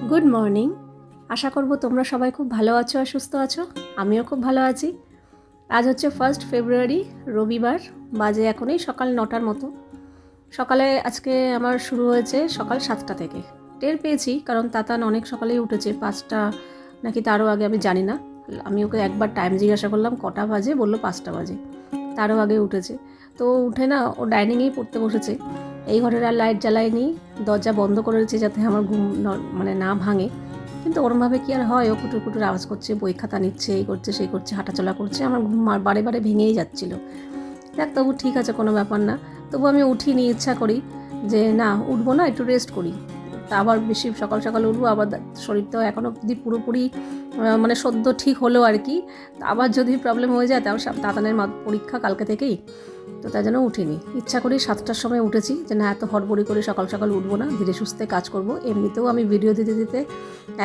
Good morning আশা করব তোমরা সবাই খুব ভালো আছো আর সুস্থ আছো। আমিও খুব ভালো আছি। আজ হচ্ছে ফার্স্ট ফেব্রুয়ারি রবিবার, বাজে এখনই সকাল নটার মতো। সকালে আজকে আমার শুরু হয়েছে সকাল সাতটা থেকে। টের পেয়েছি, কারণ তাতান অনেক সকালেই উঠেছে, পাঁচটা নাকি তারও আগে আমি জানি না। আমি ওকে একবার টাইম জিজ্ঞাসা করলাম, কটা বাজে? বলল পাঁচটা বাজে। তারও আগে উঠেছে। তো উঠে না ও ডাইনিংয়েই পড়তে বসেছে। এই ঘরের আর লাইট জ্বালায়নি, দরজা বন্ধ করেছে যাতে আমার ঘুম মানে না ভাঙে। কিন্তু ওরমভাবে কি আর হয়, ও কুটুর কুটুর আওয়াজ করছে, বই খাতা নিচ্ছে, এই করছে, সেই করছে, হাঁটাচলা করছে, আমার ঘুম বারে বারে ভেঙেই যাচ্ছিল। দেখ তবু ঠিক আছে, কোনো ব্যাপার না। তবু আমি উঠিনি, ইচ্ছা করি যে না, উঠবো না, একটু রেস্ট করি। তা আবার বেশি সকাল সকাল উঠবো, আবার শরীরটাও এখনও অবধি পুরোপুরি মানে সদ্য ঠিক হলো আর কি, আবার যদি প্রবলেম হয়ে যায় সব তাতানের পরীক্ষা কালকে থেকেই, তো তাই জন্য উঠিনি। ইচ্ছা করি সাতটার সময় উঠেছি যে না, এত হড়বড়ি করে সকাল সকাল উঠবো না, ধীরে সুস্থে কাজ করব। এমনিতেও আমি ভিডিও দিতে দিতে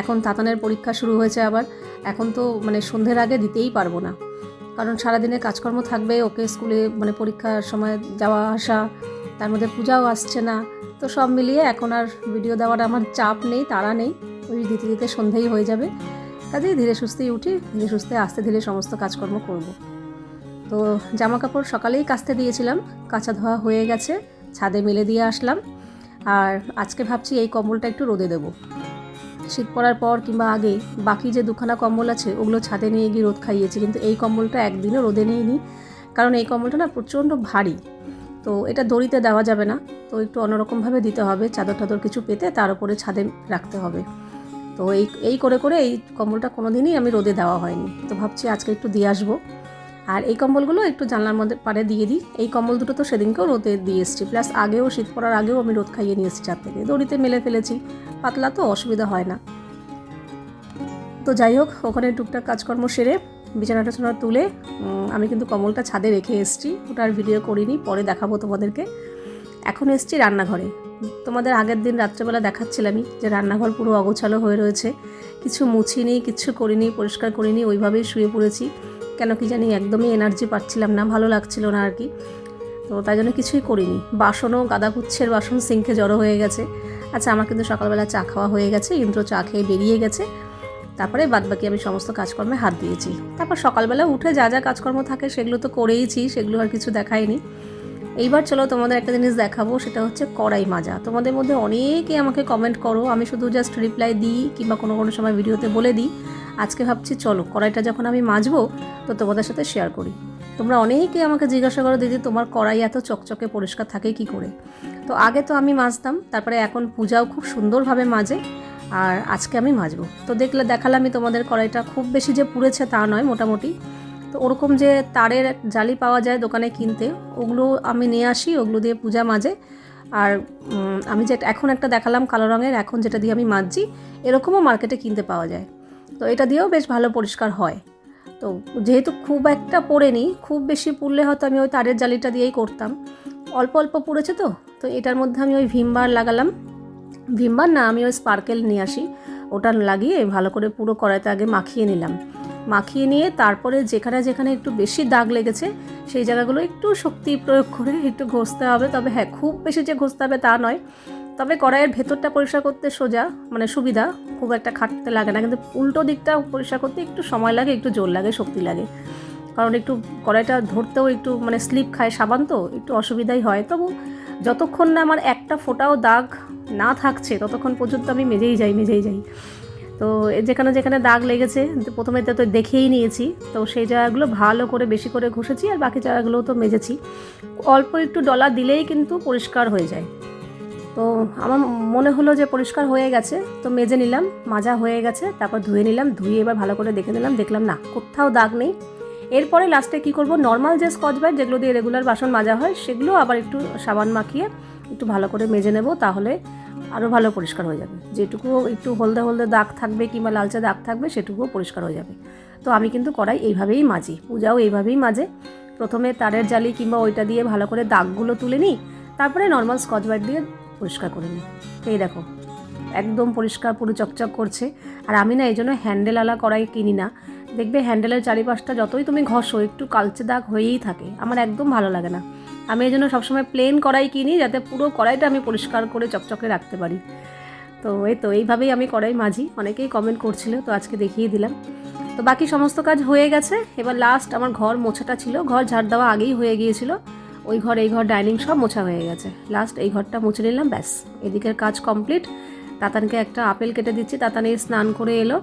এখন তাতানের পরীক্ষা শুরু হয়েছে আবার, এখন তো মানে সন্ধ্যের আগে দিতেই পারব না। কারণ সারাদিনে কাজকর্ম থাকবে, ওকে স্কুলে মানে পরীক্ষার সময় যাওয়া আসা, তার মধ্যে পূজাও আসছে না, তো সব মিলিয়ে এখন আর ভিডিও দেওয়ার আমার চাপ নেই, তাড়া নেই, ওই দিতে দিতে সন্ধেই হয়ে যাবে। কাজেই ধীরে সুস্থেই উঠি, ধীরে সুস্থে আস্তে ধীরে সমস্ত কাজকর্ম করব। তো জামা কাপড় সকালেই কাচতে দিয়েছিলাম, কাঁচা ধোয়া হয়ে গেছে, ছাদে মেলে দিয়ে আসলাম। আর আজকে ভাবছি এই কম্বলটা একটু রোদে দেবো। শীত পড়ার পর কিংবা আগে বাকি যে দুখানা কম্বল আছে, ওগুলো ছাদে নিয়ে গিয়ে রোদ খাইয়েছি, কিন্তু এই কম্বলটা একদিনও রোদে নিইনি। কারণ এই কম্বলটা না প্রচণ্ড ভারী। তো এটা দড়িতে দেওয়া যাবে না, তো একটু অন্যরকমভাবে দিতে হবে চাদর টাদর কিছু পেতে তার উপরে ছাদে রাখতে হবে। তো এই এই করে করে এই কম্বলটা কোনো দিনই আমি রোদে দেওয়া হয়নি। তো ভাবছি আজকে একটু দিয়ে আসব। আর এই কম্বলগুলো একটু জানলার মধ্যে পাড়ে দিয়ে দিই। এই কম্বল দুটো তো সেদিনকেও রোদে দিয়ে এসেছি। প্লাস আগেও শীত পড়ার আগেও আমি রোদ খাইয়ে নিয়ে এসেছি চার থেকে। দড়িতে মেলে ফেলেছি। পাতলা তো, অসুবিধা হয় না। তো যাই হোক, ওখানে টুকটাক কাজকর্ম সেরে বিছানা টিছানা তুলে আমি কিন্তু কম্বলটা ছাদে রেখে এসেছি। ওটার ভিডিও করিনি, পরে দেখাবো তোমাদেরকে। এখন এসেছি রান্নাঘরে। তোমাদের আগের দিন রাত্রেবেলা দেখাচ্ছিলামই যে রান্নাঘর পুরো অগোছালো হয়ে রয়েছে। কিছু মুছিনি, কিছু করিনি, পরিষ্কার করিনি, ওইভাবেই শুয়ে পড়েছি। কেন কি জানি একদমই এনার্জি পাচ্ছিলাম না, ভালো লাগছিল না আর কি। তো তাই জন্য কিছুই করিনি। বাসনও, গাদাগুচ্ছের বাসন সিঙ্কে জড়ো হয়ে গেছে। আচ্ছা আমার কিন্তু সকালবেলা চা খাওয়া হয়ে গেছে, ইন্দ্র চা খেয়ে বেরিয়ে গেছে। তারপরে বাদবাকি আমি সমস্ত কাজকর্মে হাত দিয়েছি। তারপর সকালবেলা উঠে যা যা কাজকর্ম থাকে সেগুলো তো করেইছি, সেগুলো আর কিছু দেখাইনি। এইবার চলো তোমাদের একটা জিনিস দেখাবো, সেটা হচ্ছে কড়াই মাজা। তোমাদের মধ্যে অনেকে আমাকে কমেন্ট করো, আমি শুধু জাস্ট রিপ্লাই দিই কিংবা কোনো কোনো সময় ভিডিওতে বলে দিই। আজকে ভাবছি চলো, কড়াইটা যখন আমি মাজবো, তো তোমাদের সাথে শেয়ার করি। তোমরা অনেকেই আমাকে জিজ্ঞাসা করো, দিদি, তোমার কড়াই এত চকচকে পরিষ্কার থাকে কি করে? তো আগে তো আমি মাজতাম, তারপরে এখন পূজাও খুব সুন্দরভাবে মাজে, আর আজকে আমি মাজবো। তো দেখলে দেখালামই তোমাদের কড়াইটা খুব বেশি যে পুড়েছে তা নয়, মোটামুটি। তো ওরকম যে তারের জালি পাওয়া যায় দোকানে কিনতে, ওগুলো আমি নিয়ে আসি, ওগুলো দিয়ে পূজা মাজে আর আমি যেটা, এখন একটা দেখালাম কালো রঙের, এখন যেটা দিয়ে আমি মাজছি এরকমও মার্কেটে কিনতে পাওয়া যায়। তো এটা দিয়েও বেশ ভালো পরিষ্কার হয়। তো যেহেতু খুব একটা পড়েনি, খুব বেশি পুড়লে হয়তো আমি ওই তারের জালিটা দিয়েই করতাম। অল্প অল্প পুড়েছে তো তো এটার মধ্যে আমি ওই ভিমবার লাগালাম। ভিমবার না, আমি ওই স্পার্কেল নিয়ে আসি, ওটা লাগিয়ে ভালো করে পুরো কড়াইতে আগে মাখিয়ে নিলাম। মাখিয়ে নিয়ে তারপরে যেখানে যেখানে একটু বেশি দাগ লেগেছে, সেই জায়গাগুলো একটু শক্তি প্রয়োগ করে একটু ঘষতে হবে। তবে হ্যাঁ খুব বেশি যে ঘষতে হবে তা নয়। তবে কড়াইয়ের ভেতরটা পরিষ্কার করতে সোজা মানে সুবিধা, খুব একটা খাটতে লাগে না। কিন্তু উল্টো দিকটা পরিষ্কার করতে একটু সময় লাগে, একটু জোর লাগে, শক্তি লাগে। কারণ একটু কড়াইটা ধরতেও একটু মানে স্লিপ খায় সাবান তো, একটু অসুবিধাই হয়। তবু যতক্ষণ না আমার একটা ফোঁটাও দাগ না থাকছে, ততক্ষণ পর্যন্ত আমি মেজেই যাই মেজেই যাই। তো যেখানে যেখানে দাগ লেগেছে প্রথমে তো তো দেখেই নিয়েছি। তো সেই জায়গাগুলো ভালো করে বেশি করে ঘষেছি আর বাকি জায়গাগুলোও তো মেজেছি। অল্প একটু ডলা দিলেই কিন্তু পরিষ্কার হয়ে যায়। তো আমার মনে হলো যে পরিষ্কার হয়ে গেছে, তো মেজে নিলাম, মাজা হয়ে গেছে, তারপর ধুয়ে নিলাম, ধুয়ে এবার ভালো করে দেখে নিলাম, দেখলাম না, কোথাও দাগ নেই। এরপরে লাস্টে কি করব নর্মাল যে স্কচ ব্রাইট যেগুলো দিয়ে রেগুলার বাসন মাজা হয়, সেগুলো আবার একটু সাবান মাখিয়ে একটু ভালো করে মেজে নেব, তাহলে আরও ভালো পরিষ্কার হয়ে যাবে। যেটুকু একটু হলদে হলদে দাগ থাকবে কিংবা লালচে দাগ থাকবে, সেটুকুও পরিষ্কার হয়ে যাবে। তো আমি কিন্তু কড়াই এইভাবেই মাজি। পূজাও এইভাবেই মাজে। প্রথমে তারের জালি কিংবা ওইটা দিয়ে ভালো করে দাগগুলো তুলে নিই। তারপরে নর্মাল স্কচ ব্রাইট দিয়ে পরিষ্কার করে নিই। এই দেখো, একদম পরিষ্কার, পুরো চকচক করছে। আর আমি না এই জন্য হ্যান্ডেলওয়ালা কড়াই কিনি না। দেখবে হ্যান্ডেলের চারিপাশটা যতই তুমি ঘষো, একটু কালচে দাগ হয়েই থাকে। আমার একদম ভালো লাগে না। আমি এই জন্য সবসময় প্লেন কড়াই কিনি, যাতে পুরো কড়াইটা আমি পরিষ্কার করে চকচকে রাখতে পারি। তো এই তো, এইভাবেই আমি কড়াই মাঝি অনেকেই কমেন্ট করছিল, তো আজকে দেখিয়ে দিলাম। তো বাকি সমস্ত কাজ হয়ে গেছে। এবার লাস্ট আমার ঘর মোছাটা ছিল। ঘর ঝাড় দেওয়া আগেই হয়ে গিয়েছিল। ওই ঘর, এই ঘর ডাইনিং সব মোছা হয়ে গেছে। লাস্ট এই ঘরটা মুছে নিলাম, ব্যাস। এদিকের কাজ কমপ্লিট তাতানকে একটা আপেল কেটে দিচ্ছি। তাতানি স্নান করে এলো।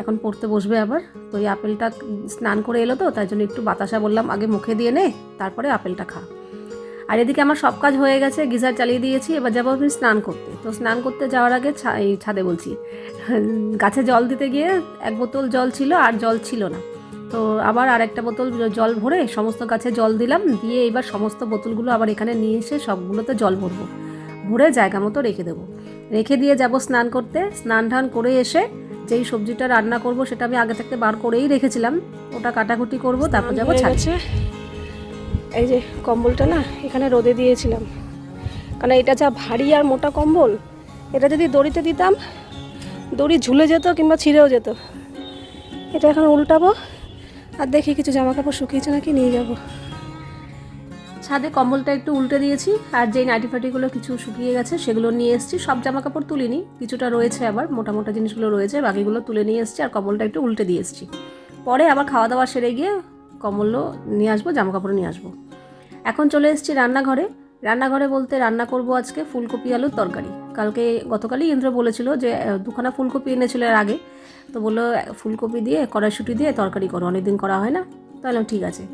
এখন পড়তে বসবে আবার। তো এই আপেলটা স্নান করে এলো তো, তাই জন্য একটু বাতাসা বললাম, আগে মুখে দিয়ে নে, তারপরে আপেলটা খা। আর এদিকে আমার সব কাজ হয়ে গেছে, গিজার চালিয়ে দিয়েছি, এবার যাব আমি স্নান করতে। তো স্নান করতে যাওয়ার আগে ছাদে বলছি, গাছে জল দিতে গিয়ে এক বোতল জল ছিল আর জল ছিল না। তো আবার আরেকটা বোতল জল ভরে সমস্ত গাছে জল দিলাম, দিয়ে এবার সমস্ত বোতলগুলো আবার এখানে নিয়ে এসে সবগুলোতে জল ভরবো। ভরে জায়গা মতো রেখে দেবো। রেখে দিয়ে যাব স্নান করতে। স্নান টান করে এসে যেই সবজিটা রান্না করব সেটা আমি আগে থাকতে বার করেই রেখেছিলাম। ওটা কাটাকুটি করব তারপর যাব ছাড়ছে এই যে কম্বলটা না এখানে রোদে দিয়েছিলাম। কারণ এটা যা ভারী আর মোটা কম্বল এটা যদি দড়িতে দিতাম দড়ি ঝুলে যেত কিংবা ছিঁড়েও যেত। এটা এখন উল্টাবো আর দেখি কিছু জামা কাপড় শুকিয়েছে নাকি নিয়ে যাব। ছাদে কম্বলটা একটু উল্টে দিয়েছি, আর যেই নাইটি ফাটিগুলো কিছু শুকিয়ে গেছে সেগুলো নিয়ে এসেছি। সব জামা কাপড় তুলিনি, কিছুটা রয়েছে আবার মোটা মোটা জিনিসগুলো রয়েছে, বাকিগুলো তুলে নিয়ে এসেছি আর কম্বলটা একটু উল্টে দিয়ে এসেছি। পরে আবার খাওয়া দাওয়া সেরে গিয়ে কম্বলও নিয়ে আসব জামা কাপড় নিয়ে আসব। এখন চলে এসেছি রান্নাঘরে। রান্নাঘরে বলতে রান্না করব আজকে ফুলকপি আলুর তরকারি। কালকে গতকালই ইন্দ্র বলেছিল যে দুখানা ফুলকপি এনেছিল এর আগে। তো বলল, ফুলকপি দিয়ে, কড়াইশুটি দিয়ে তরকারি করো, অনেকদিন করা হয় না। তাহলে ঠিক আছে।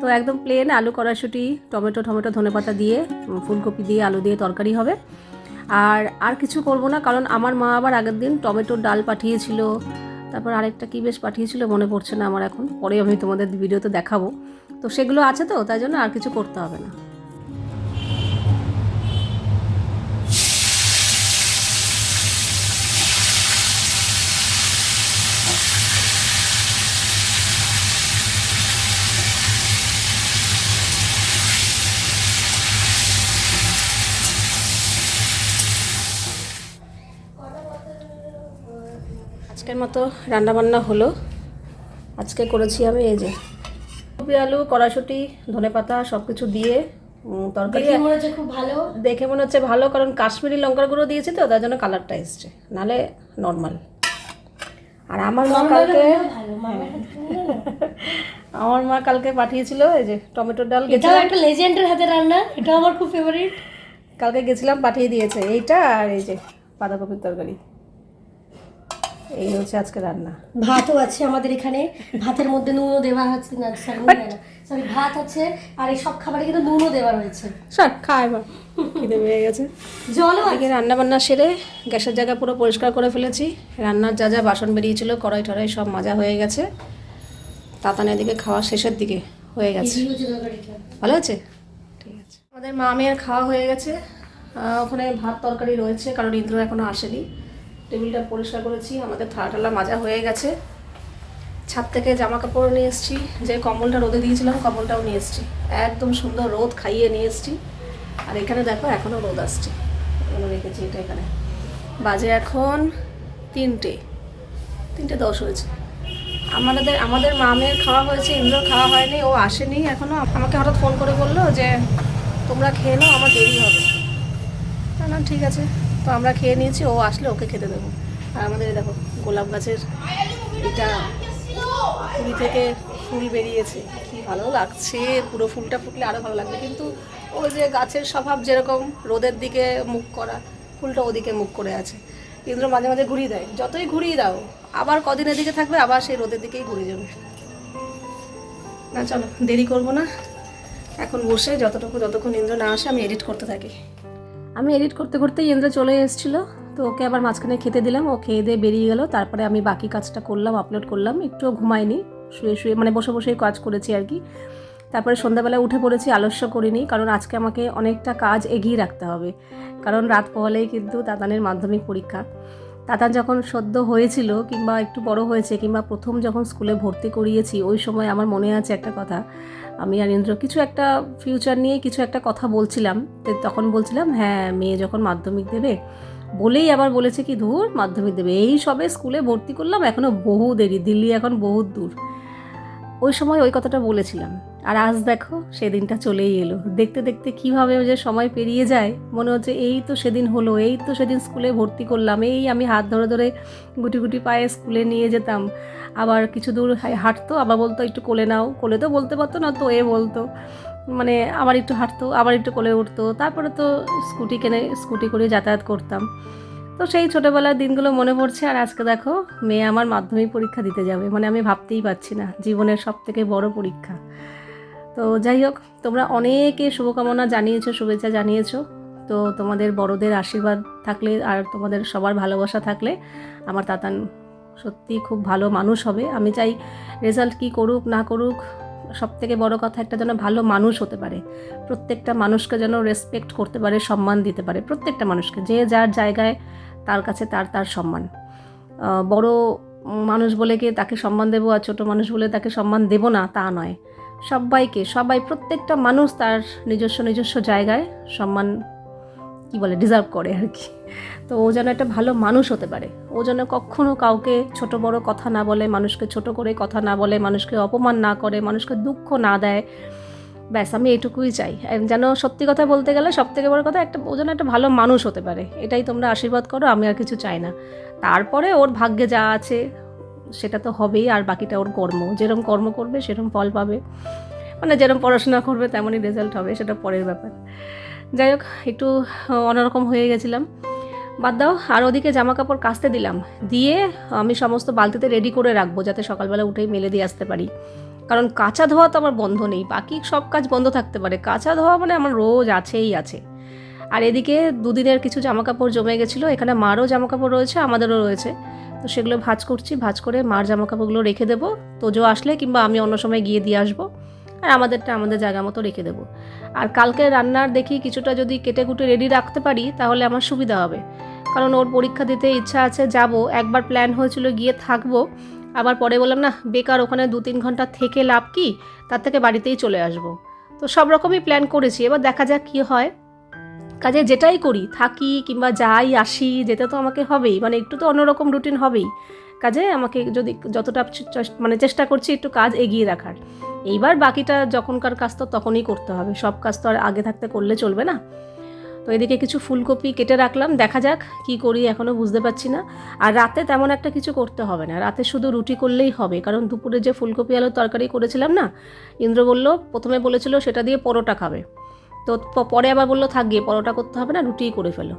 তো একদম প্লেন আলু কড়াশুটি টমেটো টমেটো, ধনে পাতা দিয়ে ফুলকপি দিয়ে আলু দিয়ে তরকারি হবে। আর আর কিছু করব না, কারণ আমার মা আবার আগের দিন টমেটোর ডাল পাঠিয়েছিল। তারপর আরেকটা কী বেশ পাঠিয়েছিল, মনে পড়ছে না আমার এখন। পরে আমি তোমাদের ভিডিওতে দেখাবো। তো সেগুলো আছে তো, তাই জন্য আর কিছু করতে হবে না। আজকের মতো রান্নাবান্না হলো। আজকে করেছি আমি এই যে কপি আলু কড়াশুটি ধনেপাতা সব কিছু দিয়ে তরকারি মনে হচ্ছে খুব ভালো। দেখে মনে হচ্ছে ভালো কারণ কাশ্মীরি লঙ্কার গুঁড়ো দিয়েছি তো তার জন্য কালারটা এসছে। নালে নর্মাল। আর আমার মা কালকে। আমার মা কালকে পাঠিয়েছিল এই যে টমেটোর ডাল এটাও একটা লেজেন্ডের হাতে রান্না এটা আমার খুব ফেভারিট কালকে গেছিলাম পাঠিয়ে দিয়েছে এইটা আর এই যে বাঁধাকপির তরকারি। এই হচ্ছে আজকে রান্না। ভাতও আছে আমাদের এখানে। ভাতের মধ্যে নুনও দেওয়া আছে না সরি নুন না। সরি ভাত আছে আর এই সব খাবারে কিন্তু নুনও দেওয়া রয়েছে। সর খা এবার। খিদে পেয়ে গেছে। জলও এদিকে রান্না বান্না সেরে গ্যাসের জায়গা পুরো পরিষ্কার করে ফেলেছি। রান্নার যা যা বাসন বেরিয়েছিল কড়াই টড়াই সব মাজা হয়ে গেছে। তাতানের দিকে খাওয়া শেষের দিকে হয়ে গেছে। ভালো আছে? ঠিক আছে। আমাদের মা মেয়ের খাওয়া হয়ে গেছে। ওখানে ভাত তরকারি রয়েছে কারণ ইন্দ্র এখনও আসেনি। টেবিলটা পরিষ্কার করেছি, আমাদের থালা টালা মাজা হয়ে গেছে। ছাদ থেকে জামা কাপড় নিয়ে এসেছি, যে কম্বলটা রোদে দিয়েছিলাম, কম্বলটাও নিয়ে এসেছি। একদম সুন্দর রোদ খাইয়ে নিয়ে এসেছি। আর এখানে দেখো, এখনও রোদ আসছে। এগুলো রেখেছি এটা এখানে। বাজে এখন তিনটে তিনটে দশ হয়েছে। আমাদের আমাদের মামের খাওয়া হয়েছে, ইন্দ্রর খাওয়া হয়নি, ও আসেনি এখনও আমাকে হঠাৎ ফোন করে বলল যে, তোমরা খেয়ে নাও, আমার দেরি হবে। না, ঠিক আছে। তো আমরা খেয়ে নিয়েছি, ও আসলে ওকে খেতে দেবো। আর আমাদের দেখো, গোলাপ গাছের এটা কুড়ি থেকে ফুল বেরিয়েছে। কি ভালো লাগছে, পুরো ফুলটা ফুটলে আরও ভালো লাগবে। কিন্তু ওই যে গাছের স্বভাব যেরকম, রোদের দিকে মুখ করা, ফুলটা ওদিকে মুখ করে আছে। ইন্দ্র মাঝে মাঝে ঘুরিয়ে দেয়, যতই ঘুরিয়ে দাও, আবার কদিন এদিকে থাকবে, আবার সেই রোদের দিকেই ঘুরে যাবে। না, চলো, দেরি করব না। এখন বসে, যতটুকু যতক্ষণ ইন্দ্র না আসে, আমি এডিট করতে থাকি। আমি এডিট করতে করতে ইন্দ্র চলে এসেছিল, তো ওকে আবার মাঝখানে খেতে দিলাম, ও খেয়ে দিয়ে বেরিয়ে গেল, তারপরে আমি বাকি কাজটা করলাম আপলোড করলাম, একটুও ঘুমাইনি শুয়ে শুয়ে মানে বসে বসেই কাজ করেছি আর কি। তারপরে সন্ধ্যাবেলা উঠে পড়েছি, আলস্য করিনি, কারণ আজকে আমাকে অনেকটা কাজ এগিয়ে রাখতে হবে, কারণ রাত পোহালেই কিন্তু তাতানের মাধ্যমিক পরীক্ষা। তাতান যখন সদ্য হয়েছিল, কিংবা একটু বড় হয়েছে, কিংবা প্রথম যখন স্কুলে ভর্তি করিয়েছি, ওই সময় আমার মনে আছে একটা কথা আমি আর ইন্দ্র কিছু একটা ফিউচার নিয়ে কিছু একটা কথা বলছিলাম। তখন বলছিলাম হ্যাঁ মেয়ে যখন মাধ্যমিক দেবে, বলেই আবার বলেছে কি, ধুর, মাধ্যমিক দেবে। এই সবে স্কুলে ভর্তি করলাম এখনও বহু দেরি, দিল্লি এখন বহুত দূর। ওই সময় ওই কথাটা বলেছিলাম। আর আজ দেখো, সেদিনটা চলেই এলো। দেখতে দেখতে কীভাবে যে সময় পেরিয়ে যায়, মনে হচ্ছে এই তো সেদিন হলো, এই তো সেদিন স্কুলে ভর্তি করলাম, এই আমি হাত ধরে ধরে গুটি গুটি পায়ে স্কুলে নিয়ে যেতাম। আবার কিছু দূর হাঁটতো, আবার বলতো, একটু কোলে নাও। কোলে তো বলতে পারতো না, তো এ বলতো। মানে আবার একটু হাঁটতো, আবার একটু কোলে উঠতো। তারপরে তো স্কুটি কেনে, স্কুটি করে যাতায়াত করতাম। তো সেই ছোটোবেলার দিনগুলো মনে পড়ছে, আর আজকে দেখো, মেয়ে আমার মাধ্যমিক পরীক্ষা দিতে যাবে। মানে আমি ভাবতেই পারছি না, জীবনের সব থেকে বড় পরীক্ষা। তো যাই হোক, তোমরা অনেকে শুভকামনা জানিয়েছো, শুভেচ্ছা জানিয়েছো। তো তোমাদের বড়দের আশীর্বাদ থাকলে আর তোমাদের সবার ভালোবাসা থাকলে আমার তাতান সত্যি খুব ভালো মানুষ হবে। আমি চাই রেজাল্ট কি করুক, না করুক সব থেকে বড় কথা একটা যেন ভালো মানুষ হতে পারে। প্রত্যেকটা মানুষকে যেন রেসপেক্ট করতে পারে, সম্মান দিতে পারে, প্রত্যেকটা মানুষকে, যে যার জায়গায় তার কাছে তার তার সম্মান। বড় মানুষ বলে কি তাকে সম্মান দেবো আর ছোটো মানুষ বলে তাকে সম্মান দেব না, তা নয়। সবাইকে, সবাই, প্রত্যেকটা মানুষ তার নিজস্ব নিজস্ব জায়গায় সম্মান, কি বলে ডিজার্ভ করে আর কি। তো ও যেন একটা ভালো মানুষ হতে পারে। ও যেন কখনো কাউকে ছোট বড় কথা না বলে, মানুষকে ছোট করে কথা না বলে, মানুষকে অপমান না করে, মানুষকে দুঃখ না দেয়। ব্যাস, আমি এটুকুই চাই। যেন সত্যি কথা বলতে গেলে সব থেকে বড় কথা একটা, ও যেন একটা ভালো মানুষ হতে পারে। এটাই তোমরা আশীর্বাদ করো, আমি আর কিছু চাই না। তারপরে ওর ভাগ্যে যা আছে সেটা তো হবেই, আর বাকিটা ওর কর্ম। যেরকম কর্ম করবে সেরকম ফল পাবে। মানে যেরকম পড়াশোনা করবে, তেমনই রেজাল্ট হবে, সেটা পরের ব্যাপার। যাই হোক, একটু অন্যরকম হয়ে গেছিলাম। বাদ দাও, আর ওদিকে জামা কাপড় কাচতে দিলাম। দিয়ে আমি সমস্ত বালতিতে রেডি করে রাখব, যাতে সকালবেলা উঠেই মেলে দিয়ে আসতে পারি। কারণ কাঁচা ধোয়া তো আমার বন্ধ নেই, বাকি সব কাজ বন্ধ থাকতে পারে। কাঁচা ধোয়া মানে আমার রোজ আছেই আছে। আর এদিকে দুদিনের কিছু জামা কাপড় জমে গেছিল, এখানে মারও জামা কাপড় রয়েছে, আমাদেরও রয়েছে। তো সেগুলো ভাজ করছি, ভাজ করে মার জামা কাপড়গুলো রেখে দেবো। তোজো আসলে কিংবা আমি অন্য সময় গিয়ে দিয়ে আসব। আর আমাদেরটা আমাদের জায়গা মতো রেখে দেবো। আর কালকে রান্নার দেখি কিছুটা যদি কেটে কুটে রেডি রাখতে পারি, তাহলে আমার সুবিধা হবে। কারণ ওর পরীক্ষা দিতে ইচ্ছা আছে, যাব। একবার প্ল্যান হয়েছিল গিয়ে থাকব। আবার পরে বললাম না বেকার ওখানে দু তিন ঘণ্টা থেকে লাভ কি? তার থেকে বাড়িতেই চলে আসব। তো সব রকমই প্ল্যান করেছি। এবার দেখা যাক কী হয়। কাজে যেটাই করি, থাকি কিংবা যাই, আসি, যেতে তো আমাকে হবেই মানে একটু তো অন্যরকম রুটিন হবেই। কাজে আমাকে যদি যতটা মানে চেষ্টা করছি একটু কাজ এগিয়ে রাখার। এইবার বাকিটা যখনকার কাজ তো তখনই করতে হবে, সব কাজ তো আর আগে থাকতে করলে চলবে না। তো এদিকে কিছু ফুলকপি কেটে রাখলাম, দেখা যাক কি করি এখনও বুঝতে পারছি না। আর রাতে তেমন একটা কিছু করতে হবে না, রাতে শুধু রুটি করলেই হবে, কারণ দুপুরে যে ফুলকপি আলুর তরকারি করেছিলাম না, ইন্দ্র বলল, প্রথমে বলেছিল সেটা দিয়ে পরোটা খাবে। তো পরে আবার বলল, থাক, গিয়ে পরোটা করতে হবে না, রুটিই করে ফেলো।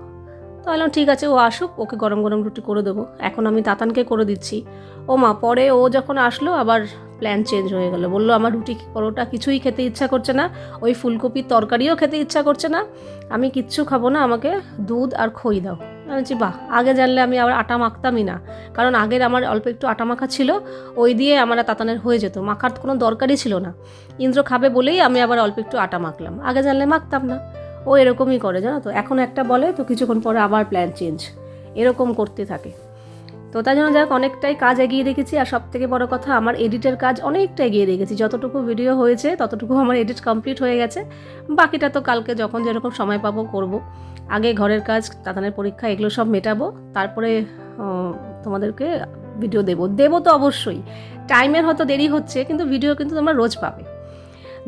তো বললাম, ঠিক আছে, ও আসুক, ওকে গরম গরম রুটি করে দেবো। এখন আমি তাতানকে করে দিচ্ছি। ও মা, পরে ও যখন আসলো, আবার প্ল্যান চেঞ্জ হয়ে গেল। বলল, আমার রুটি পরোটা কিছুই খেতে ইচ্ছা করছে না, ওই ফুলকপির তরকারিও খেতে ইচ্ছা করছে না। আমি কিচ্ছু খাব না, আমাকে দুধ আর খই দাও। বলছি, বাহ, আগে জানলে আমি আবার আটা মাখতামই না। কারণ আগের আমার অল্প একটু আটা মাখা ছিল, ওই দিয়ে আমার তাতানের হয়ে যেত। মাখার কোনো দরকারই ছিল না। ইন্দ্র খাবে বলেই আমি আবার অল্প একটু আটা মাখলাম। আগে জানলে মাখতাম না। ও এরকমই করে, জানো তো? এখন একটা বলে, তো কিছুক্ষণ পরে আবার প্ল্যান চেঞ্জ এরকম করতে থাকে। তো তাই জন্য যাক, অনেকটাই কাজ এগিয়ে রেখেছি আর সব থেকে বড় কথা, আমার এডিটের কাজ অনেকটা এগিয়ে রেখেছি যতটুকু ভিডিও হয়েছে, ততটুকু আমার এডিট কমপ্লিট হয়ে গেছে। বাকিটা তো কালকে যখন যেরকম সময় পাবো, করব। আগে ঘরের কাজ তাতানের পরীক্ষা, এগুলো সব মেটাবো। তারপরে তোমাদেরকে ভিডিও দেবো। দেবো তো অবশ্যই। টাইমের হয়তো দেরি হচ্ছে, কিন্তু ভিডিও কিন্তু তোমরা রোজ পাবে।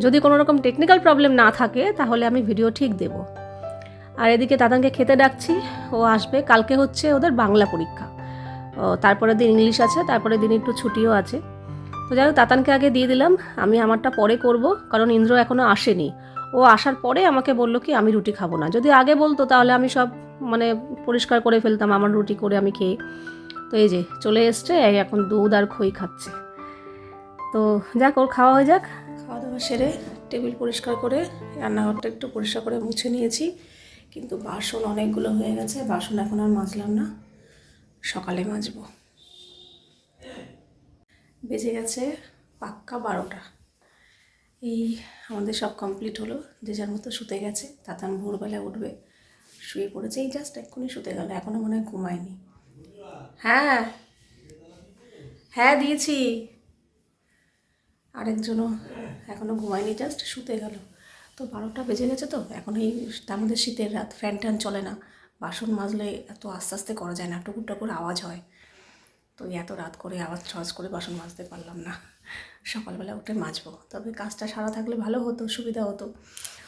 যদি কোনো রকম টেকনিক্যাল প্রবলেম না থাকে, তাহলে আমি ভিডিও ঠিক দেব। আর এদিকে দাদানকে খেতে ডাকছি। ও আসবে। কালকে হচ্ছে ওদের বাংলা পরীক্ষা। ও, তারপরের দিন ইংলিশ আছে তারপরের দিন একটু ছুটিও আছে। তো যাই হোক তাতানকে আগে দিয়ে দিলাম আমি আমারটা পরে করব কারণ ইন্দ্র এখনও আসেনি। ও আসার পরে আমাকে বলল কি আমি রুটি খাব না। যদি আগে বলতো তাহলে আমি সব মানে পরিষ্কার করে ফেলতাম আমার রুটি করে আমি খেয়ে। তো এই যে চলে এসছে এখন দুধ আর খই খাচ্ছে। তো যাক ওর খাওয়া হয়ে যাক। খাওয়া দাওয়া সেরে টেবিল পরিষ্কার করে রান্নাঘরটা একটু পরিষ্কার করে মুছে নিয়েছি। কিন্তু বাসন অনেকগুলো হয়ে গেছে বাসন এখন আর মাজলাম না। সকালে মাজবো। বেজে গেছে পাক্কা বারোটা। এই আমাদের সব কমপ্লিট হলো, যে যার মতো শুতে গেছে, তাতান ভোরবেলা উঠবে, শুয়ে পড়েছে, এই জাস্ট এক্ষুনি শুতে গেল এখনও মনে হয় ঘুমায়নি। হ্যাঁ হ্যাঁ দিয়েছি। আরেকজনও এখনও ঘুমায়নি জাস্ট শুতে গেল। তো বারোটা বেজে গেছে তো, এখন এই মধ্যে শীতের রাত ফ্যান ট্যান চলে না। বাসন মাজলে এত আস্তে আস্তে করা যায় না, টুকুর টুকুর আওয়াজ হয়। তো এত রাত করে আওয়াজ সহজ করে বাসন মাজতে পারলাম না। সকালবেলা উঠে মাজবো। তবে কাজটা সারা থাকলে ভালো হতো, সুবিধা হতো।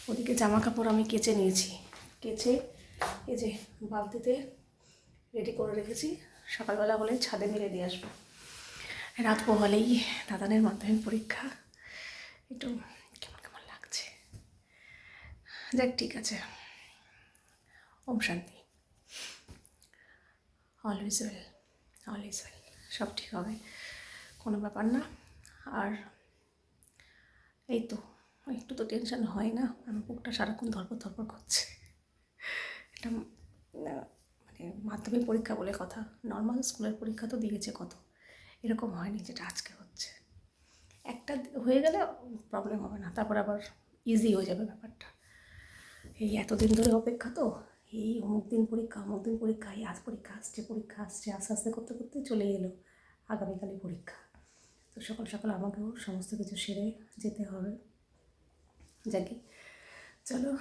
ওদিকে জামা কাপড় আমি কেচে নিয়েছি। কেচে এই যে বালতিতে রেডি করে রেখেছি। সকালবেলা হলে ছাদে মেরে দিয়ে আসব। রাত পোহালেই দাদানের মাধ্যমিক পরীক্ষা। একটু কেমন কেমন লাগছে? যাক, ঠিক আছে। ওম শান্তি। অলওয়েজ ওয়েল অলওয়েজ ওয়েল সব ঠিক হবে। কোনো ব্যাপার না। আর এই তো, একটু তো টেনশন হয় না। আমার বুকটা সারাক্ষণ ধরপর ধরপর করছে। এটা মানে মাধ্যমিক পরীক্ষা বলে কথা। নর্মাল স্কুলের পরীক্ষা তো দিয়েছে কত। এরকম হয়নি যেটা আজকে হচ্ছে। একটা হয়ে গেলে প্রবলেম হবে না। তারপর আবার ইজি হয়ে যাবে ব্যাপারটা। এই এতদিন ধরে অপেক্ষা তো। এই অমুক দিন পরীক্ষা, অমুক দিন পরীক্ষা, এই আজ পরীক্ষা আসছে পরীক্ষা আসছে আস্তে আস্তে করতে করতে চলে এলো আগামীকালই পরীক্ষা। তো সকাল সকাল আমাকেও সমস্ত কিছু সেরে যেতে হবে। যাকে। চলো,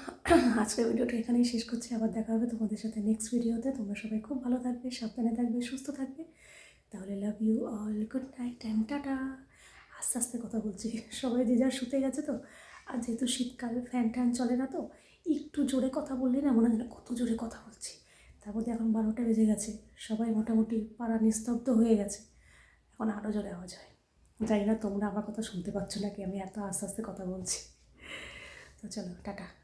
আজকের ভিডিওটা এখানেই শেষ করছি। আবার দেখা হবে তোমাদের সাথে নেক্সট ভিডিওতে তোমরা সবাই খুব ভালো থাকবে, সাবধানে থাকবে, সুস্থ থাকবে। তাহলে love you all good night and tata আস্তে আস্তে কথা বলছি। সবাই যে যার শুতে গেছে তো। আর যেহেতু শীতকাল ফ্যান ট্যান চলে না তো একটু জোরে কথা বললে না মনে হয় কত জোরে কথা বলছি। তার মধ্যে এখন বারোটা বেজে গেছে, সবাই মোটামুটি পাড়া নিস্তব্ধ হয়ে গেছে। এখন আরও জোরে আওয়াজ হয়। জানি না তোমরা আমার কথা শুনতে পাচ্ছ নাকি, আমি এত আস্তে আস্তে কথা বলছি। তো চলো, টাটা।